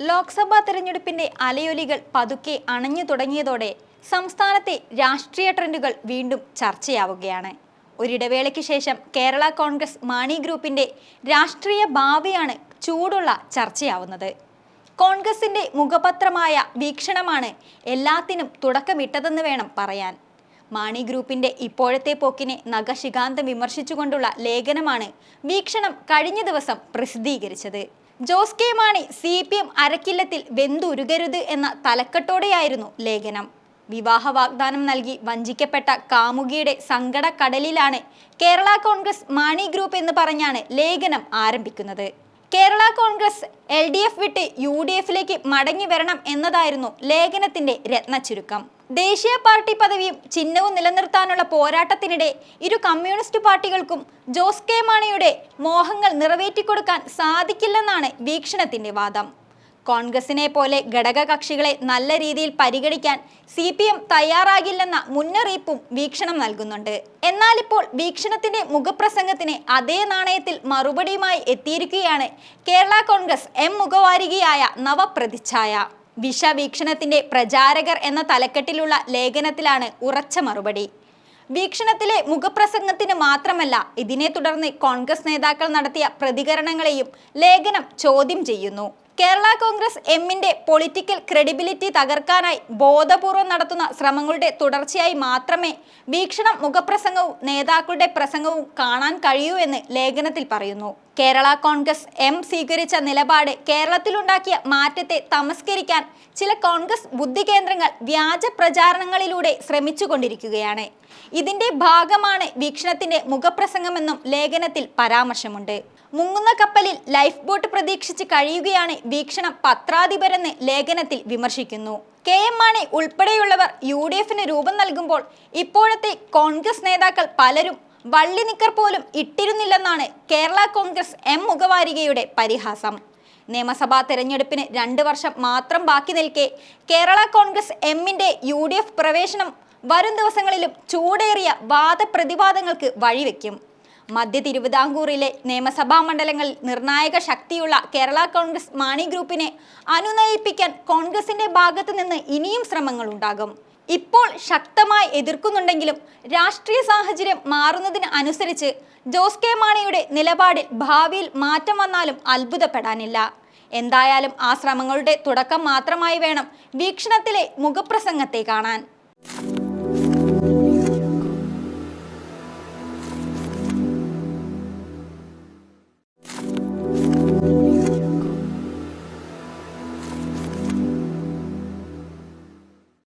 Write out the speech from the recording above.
ലോക്സഭാ തെരഞ്ഞെടുപ്പിന്റെ അലയൊലികൾ പതുക്കെ അണഞ്ഞു തുടങ്ങിയതോടെ സംസ്ഥാനത്തെ രാഷ്ട്രീയ ട്രെൻഡുകൾ വീണ്ടും ചർച്ചയാവുകയാണ്. ഒരിടവേളയ്ക്ക് ശേഷം കേരള കോൺഗ്രസ് മാണി ഗ്രൂപ്പിന്റെ രാഷ്ട്രീയ ഭാവിയാണ് ചൂടുള്ള ചർച്ചയാവുന്നത്. കോൺഗ്രസിന്റെ മുഖപത്രമായ വീക്ഷണമാണ് എല്ലാത്തിനും തുടക്കമിട്ടതെന്ന് വേണം പറയാൻ. മാണി ഗ്രൂപ്പിന്റെ ഇപ്പോഴത്തെ പോക്കിനെ നഖശികാന്തം വിമർശിച്ചുകൊണ്ടുള്ള ലേഖനമാണ് വീക്ഷണം കഴിഞ്ഞ ദിവസം പ്രസിദ്ധീകരിച്ചത്. Jose K Mani C P M അരക്കില്ലത്തിൽ വെന്തുരുകരുത് എന്ന തലക്കെട്ടോടെയായിരുന്നു ലേഖനം. വിവാഹ വാഗ്ദാനം നൽകി വഞ്ചിക്കപ്പെട്ട കാമുകിയുടെ സങ്കട കടലിലാണ് കേരള കോൺഗ്രസ് മാണി ഗ്രൂപ്പ് എന്ന് പറഞ്ഞാണ് ലേഖനം ആരംഭിക്കുന്നത്. Kerala Congress L D F വിട്ട് യു ഡി എഫിലേക്ക് മടങ്ങി വരണം എന്നതായിരുന്നു ലേഖനത്തിന്റെ രത്നച്ചുരുക്കം. ദേശീയ പാർട്ടി പദവിയും ചിഹ്നവും നിലനിർത്താനുള്ള പോരാട്ടത്തിനിടെ ഇരു കമ്മ്യൂണിസ്റ്റ് പാർട്ടികൾക്കും ജോസ് കെ മാണിയുടെ മോഹങ്ങൾ നിറവേറ്റിക്കൊടുക്കാൻ സാധിക്കില്ലെന്നാണ് വീക്ഷണത്തിന്റെ വാദം. കോൺഗ്രസിനെ പോലെ ഘടകകക്ഷികളെ നല്ല രീതിയിൽ പരിഗണിക്കാൻ സി പി എം തയ്യാറാകില്ലെന്ന മുന്നറിയിപ്പും വീക്ഷണം നൽകുന്നുണ്ട്. എന്നാൽ ഇപ്പോൾ വീക്ഷണത്തിന്റെ മുഖപ്രസംഗത്തിന് അതേ നാണയത്തിൽ മറുപടിയുമായി എത്തിയിരിക്കുകയാണ് കേരള കോൺഗ്രസ് എം മുഖവാരികയായ നവപ്രതിച്ഛായ. വിഷവീക്ഷണത്തിന്റെ പ്രചാരകർ എന്ന തലക്കെട്ടിലുള്ള ലേഖനത്തിലാണ് ഉറച്ച മറുപടി. വീക്ഷണത്തിലെ മുഖപ്രസംഗത്തിന് മാത്രമല്ല ഇതിനെ തുടർന്ന് കോൺഗ്രസ് നേതാക്കൾ നടത്തിയ പ്രതികരണങ്ങളെയും ലേഖനം ചോദ്യം ചെയ്യുന്നു. കേരള കോൺഗ്രസ് എമ്മിന്റെ പൊളിറ്റിക്കൽ ക്രെഡിബിലിറ്റി തകർക്കാനായി ബോധപൂർവം നടത്തുന്ന ശ്രമങ്ങളുടെ തുടർച്ചയായി മാത്രമേ വീക്ഷണം മുഖപ്രസംഗവും നേതാക്കളുടെ പ്രസംഗവും കാണാൻ കഴിയൂ എന്ന് ലേഖനത്തിൽ പറയുന്നു. കേരള കോൺഗ്രസ് എം സ്വീകരിച്ച നിലപാട് കേരളത്തിലുണ്ടാക്കിയ മാറ്റത്തെ തമസ്കരിക്കാൻ ചില കോൺഗ്രസ് ബുദ്ധി കേന്ദ്രങ്ങൾ വ്യാജ പ്രചാരണങ്ങളിലൂടെ ശ്രമിച്ചുകൊണ്ടിരിക്കുകയാണ്. ഇതിന്റെ ഭാഗമാണ് വീക്ഷണത്തിന്റെ മുഖപ്രസംഗമെന്നും ലേഖനത്തിൽ പരാമർശമുണ്ട്. മുങ്ങുന്ന കപ്പലിൽ ലൈഫ് ബോട്ട് പ്രതീക്ഷിച്ച് കഴിയുകയാണ് വീക്ഷണം പത്രാധിപരെന്ന് ലേഖനത്തിൽ വിമർശിക്കുന്നു. കെ എം മാണി ഉൾപ്പെടെയുള്ളവർ യു ഡി എഫിന് രൂപം നൽകുമ്പോൾ ഇപ്പോഴത്തെ കോൺഗ്രസ് നേതാക്കൾ പലരും വള്ളി നിക്കർ പോലും ഇട്ടിരുന്നില്ലെന്നാണ് കേരള കോൺഗ്രസ് എം മുഖവാരികയുടെ പരിഹാസം. നിയമസഭാ തെരഞ്ഞെടുപ്പിന് രണ്ട് വർഷം മാത്രം ബാക്കി നിൽക്കെ കേരള കോൺഗ്രസ് എമ്മിന്റെ യു ഡി എഫ് പ്രവേശനം വരും ദിവസങ്ങളിലും ചൂടേറിയ വാദപ്രതിവാദങ്ങൾക്ക് വഴിവെക്കും. മധ്യ തിരുവിതാംകൂറിലെ നിയമസഭാ മണ്ഡലങ്ങളിൽ നിർണായക ശക്തിയുള്ള കേരള കോൺഗ്രസ് മാണി ഗ്രൂപ്പിനെ അനുനയിപ്പിക്കാൻ കോൺഗ്രസിന്റെ ഭാഗത്തു നിന്ന് ഇനിയും ശ്രമങ്ങൾ ഉണ്ടാകും. ഇപ്പോൾ ശക്തമായി എതിർക്കുന്നുണ്ടെങ്കിലും രാഷ്ട്രീയ സാഹചര്യം മാറുന്നതിന് അനുസരിച്ച് ജോസ് കെ മാണിയുടെ നിലപാടിൽ ഭാവിയിൽ മാറ്റം വന്നാലും അത്ഭുതപ്പെടാനില്ല. എന്തായാലും ആ ശ്രമങ്ങളുടെ തുടക്കം മാത്രമായി വേണം വീക്ഷണത്തിലെ മുഖപ്രസംഗത്തെ കാണാൻ.